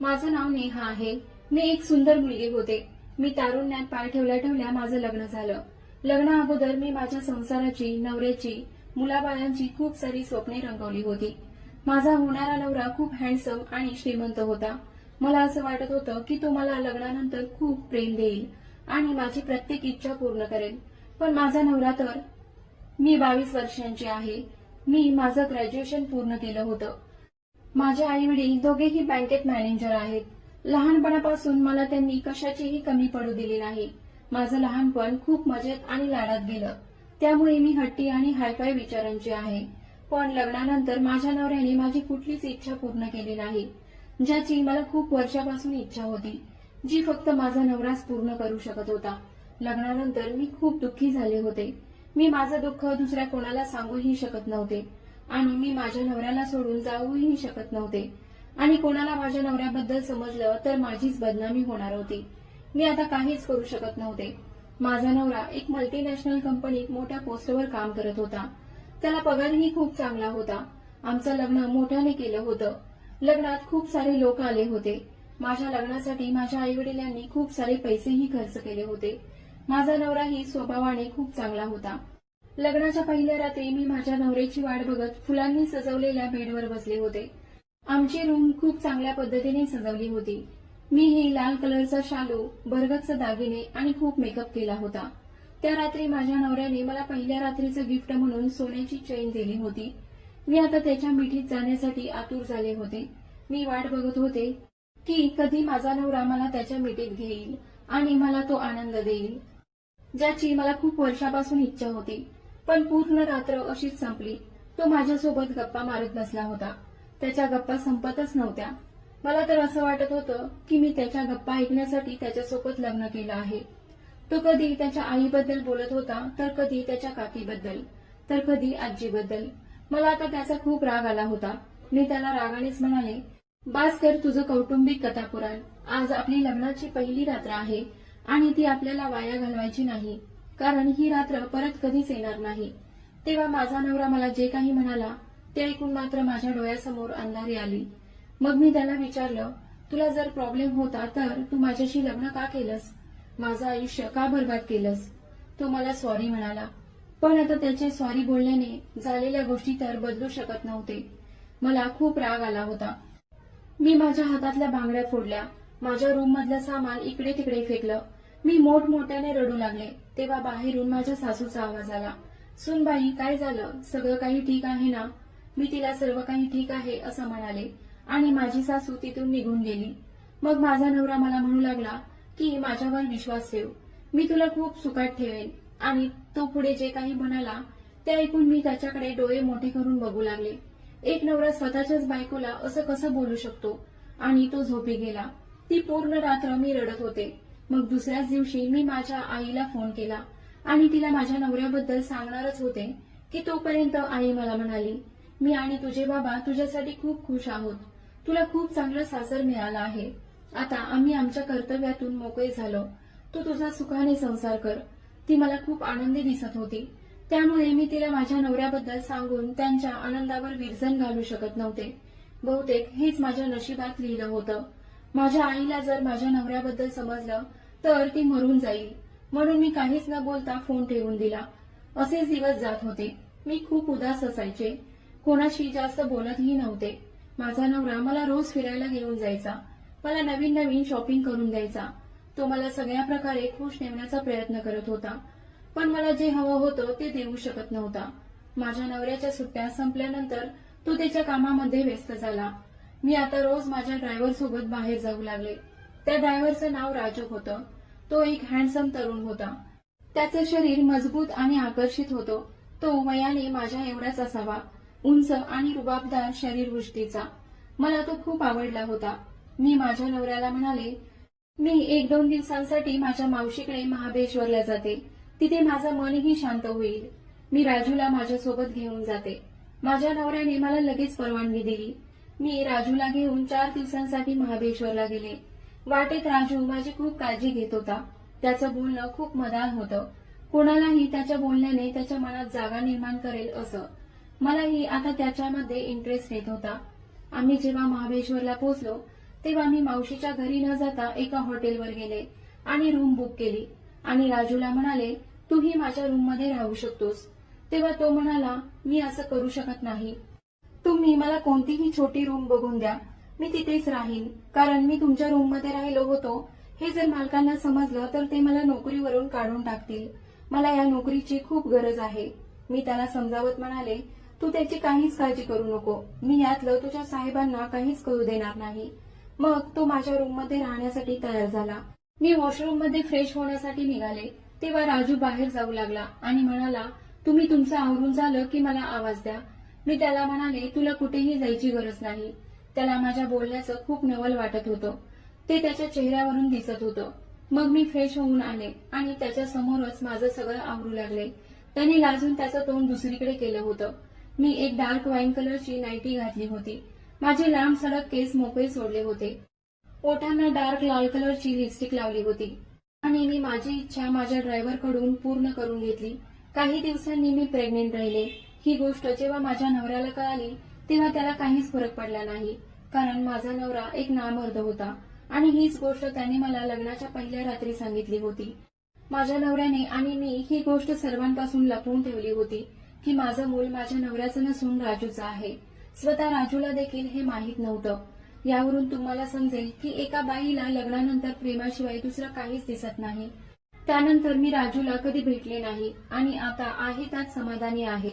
माझं नाव नेहा आहे. मी एक सुंदर मुलगी होते. मी तारुण्यात पाय ठेवल्या ठेवल्या माझं लग्न झालं. लग्ना अगोदर मी माझ्या संसाराची नवऱ्याची मुलाबाळांची खूप सारी स्वप्ने रंगवली होती. माझा होणारा नवरा खूप हँडसम आणि श्रीमंत होता. मला असं वाटत होतं की तो मला लग्नानंतर खूप प्रेम देईल आणि माझी प्रत्येक इच्छा पूर्ण करेल. पण माझा नवरा तर मी बावीस वर्षांची आहे. मी माझं ग्रॅज्युएशन पूर्ण केलं होतं. माझे आई वडील दोघेही बँकेत मॅनेजर आहेत. लहानपणापासून मला त्यांनी कशाचीही कमी पडू दिली नाही. माझं लहानपण खूप मजेत आणि लाडात गेलं. त्यामुळे मी हट्टी आणि हायफाय विचारांची आहे. पण लग्नानंतर माझ्या नवऱ्याने माझी कुठलीच इच्छा पूर्ण केली नाही. ज्याची मला खूप वर्षापासून इच्छा होती जी फक्त माझा नवराच पूर्ण करू शकत होता. लग्नानंतर मी खूप दुःखी झाले होते. मी माझं दुःख दुसऱ्या कोणाला सांगूही शकत नव्हते. आणि मी माझ्या नवऱ्याला सोडून जाऊही शकत नव्हते. आणि कोणाला माझ्या नवऱ्याबद्दल समजलं तर माझीच बदनामी होणार होती. मी आता काहीच करू शकत नव्हते. माझा नवरा एक मल्टीनॅशनल कंपनीत मोठ्या पोस्टवर काम करत होता. त्याला पगारही खूप चांगला होता. आमचं लग्न मोठ्याने केलं होतं. लग्नात खूप सारे लोक आले होते. माझ्या लग्नासाठी माझ्या आई वडिलांनी खूप सारे पैसेही खर्च केले होते. माझा नवराही स्वभावाने खूप चांगला होता. लग्नाच्या पहिल्या रात्री मी माझ्या नवऱ्याची वाट बघत फुलांनी सजवलेल्या बेडवर बसले होते. आमची रूम खूप चांगल्या पद्धतीने सजवली होती. मी ही लाल कलरचा शालू भरगच्च दागिने आणि खूप मेकअप केला होता. त्या रात्री माझ्या नवऱ्याने मला पहिल्या रात्रीचं गिफ्ट म्हणून सोन्याची चैन दिली होती. मी आता त्याच्या मिठीत जाण्यासाठी आतुर झाले होते. मी वाट बघत होते की कधी माझा नवरा मला त्याच्या मिठीत घेईल आणि मला तो आनंद देईल ज्याची मला खूप वर्षापासून इच्छा होती. पण पूर्ण रात्र अशीच संपली. तो माझ्यासोबत गप्पा मारत बसला होता. त्याच्या गप्पा संपतच नव्हत्या. मला तर असं वाटत होतं की मी त्याच्या गप्पा ऐकण्यासाठी त्याच्यासोबत लग्न केलं आहे. तो कधी त्याच्या आईबद्दल बोलत होता तर कधी त्याच्या काकीबद्दल तर कधी आजीबद्दल. मला आता त्याचा खूप राग आला होता. मी त्याला रागानेच म्हणाले बास कर तुझं कौटुंबिक कथापुराण. आज आपली लग्नाची पहिली रात्र आहे आणि ती आपल्याला वाया घालवायची नाही. कारण ही रात्र परत कधीच येणार नाही. तेव्हा माझा नवरा मला जे काही म्हणाला ते ऐकून मात्र माझ्या डोळ्यासमोर अंधारी आली. मग मी त्याला विचारलं तुला जर प्रॉब्लेम होता तर तू माझ्याशी लग्न का केलंस? माझं आयुष्य का बर्बाद केलंस? तो मला सॉरी म्हणाला. पण आता त्याचे सॉरी बोलण्याने झालेल्या गोष्टी तर बदलू शकत नव्हते. मला खूप राग आला होता. मी माझ्या हातातल्या बांगड्या फोडल्या. माझ्या रूम मधलं सामान इकडे तिकडे फेकलं. मी मोठमोठ्याने रडू लागले. तेव्हा बाहेरून माझ्या सासूचा आवाज आला. सुनबाई काय झालं? सगळं काही ठीक आहे ना? मी तिला सर्व काही ठीक आहे असं म्हणाले आणि माझी सासू तिथून निघून गेली. मग माझा नवरा मला म्हणू लागला की माझ्यावर विश्वास ठेव. मी तुला खूप सुखात ठेवेन. आणि तो पुढे जे काही म्हणाला ते ऐकून मी त्याच्याकडे डोळे मोठे करून बघू लागले. एक नवरा स्वतःच्याच बायकोला असं कसं बोलू शकतो? आणि तो झोपी गेला. ती पूर्ण रात्र मी रडत होते. मग दुसऱ्याच दिवशी मी माझ्या आईला फोन केला. आणि तिला माझ्या नवऱ्याबद्दल सांगणारच होते की तोपर्यंत आई मला म्हणाली मी आणि तुझे बाबा तुझ्यासाठी खूप खुश आहोत. तुला खूप चांगलं सासर मिळालं आहे. आता आम्ही आमच्या कर्तव्यातून मोकळे झालो. तू तुझा सुखाने संसार कर. ती मला खूप आनंदी दिसत होती. त्यामुळे मी तिला माझ्या नवऱ्याबद्दल सांगून त्यांच्या आनंदावर विरजन घालू शकत नव्हते. बहुतेक हेच माझ्या नशिबात लिहिलं होतं. माझ्या आईला जर माझ्या नवऱ्याबद्दल समजलं तर ती मरून जाईल. म्हणून मी काहीच न बोलता फोन ठेवून दिला. असेच दिवस जात होते. मी खूप उदास असायचे. कोणाशी जास्त बोलतही नव्हते. माझा नवरा मला रोज फिरायला घेऊन जायचा. मला नवीन नवीन शॉपिंग करून द्यायचा. तो मला सगळ्या प्रकारे खुश ठेवण्याचा प्रयत्न करत होता. पण मला जे हवं होतं ते देऊ शकत नव्हता. माझ्या नवऱ्याच्या सुट्ट्या संपल्यानंतर तो त्याच्या कामामध्ये व्यस्त झाला. मी आता रोज माझ्या ड्रायव्हर सोबत बाहेर जाऊ लागले. त्या ड्रायव्हरचं नाव राजू होतं. तो एक हँडसम तरुण होता. त्याचं शरीर मजबूत आणि आकर्षित होतं. तो वयाने माझ्या एवढाच असावा. उंच आणि रुबाबदार शरीरवृष्टीचा. मला तो खूप आवडला होता. मी माझ्या नवऱ्याला म्हणाले मी एक दोन दिवसांसाठी माझ्या मावशीकडे महाबळेश्वरला जाते. तिथे माझं मनही शांत होईल. मी राजूला माझ्यासोबत घेऊन जाते. माझ्या नवऱ्याने मला लगेच परवानगी दिली. मी राजूला घेऊन चार दिवसांसाठी महाबळेश्वरला गेले. वाटेत राजू माझी खूप काळजी घेत होता. त्याचं बोलणं खूप मदान होतं. कोणालाही त्याच्या बोलण्याने त्याच्या मनात जागा निर्माण करेल असं. मलाही आता त्याच्यामध्ये इंटरेस्ट येत होता. आम्ही जेव्हा महाबळेश्वरला पोहोचलो तेव्हा मी मावशीच्या घरी न जाता एका हॉटेलवर गेले आणि रूम बुक केली. आणि राजूला म्हणाले तूही माझ्या रूममध्ये राहू शकतोस. तेव्हा तो म्हणाला मी असं करू शकत नाही. तुम्ही मला कोणतीही छोटी रूम बघून द्या. मी तिथेच राहीन. कारण मी तुमच्या रूममध्ये राहिलो होतो. हे जर मालकांना समजलं तर ते मला नोकरीवरून काढून टाकतील. मला या नोकरीची खूप गरज आहे. मी त्याला समजावत म्हणाले तू त्याची काहीच काळजी करू नको. मी यातलं तुझ्या साहेबांना काहीच करू देणार नाही. मग तो माझ्या रूममध्ये राहण्यासाठी तयार झाला. मी वॉशरूममध्ये फ्रेश होण्यासाठी निघाले. तेव्हा राजू बाहेर जाऊ लागला आणि म्हणाला तुम्ही तुमचं आवरून झालं की मला आवाज द्या. मी त्याला म्हणाले तुला कुठेही जायची गरज नाही. त्याला माझ्या बोलण्याचं खूप नवल वाटत होतं. ते त्याच्या चेहऱ्यावरून दिसत होतं. मग मी फ्रेश होऊन आले आणि त्याच्या समोरच माझं सगळं आवरू लागले. त्याने लाजून त्याचं तोंड दुसरीकडे केलं होतं. मी एक डार्क वाईन कलरची नाईटी घातली होती. माझे लांब सडक केस मोकळे सोडले होते. ओठांना डार्क लाल कलरची लिपस्टिक लावली होती. आणि मी माझी इच्छा माझ्या ड्रायव्हरकडून पूर्ण करून घेतली. काही दिवसांनी मी प्रेग्नेंट राहिले. ही गोष्ट जेव्हा माझ्या नवऱ्याला कळाली तेव्हा त्याला काहीच फरक पडला नाही. कारण माझा नवरा एक नामर्द होता आणि हीच गोष्ट त्याने मला लग्नाच्या पहिल्या रात्री सांगितली होती. माझ्या नवऱ्याने आणि मी ही गोष्ट सर्वांपासून लपवून ठेवली होती की माझं मूल माझ्या नवऱ्याचं नसून राजूचं आहे. स्वतः राजूला देखील हे माहीत नव्हतं. यावरून तुम्हाला समजेल की एका बाईला लग्नानंतर प्रेमाशिवाय दुसरं काहीच दिसत नाही. त्यानंतर मी राजूला कधी भेटले नाही आणि आता आहे त्यात समाधानी आहे.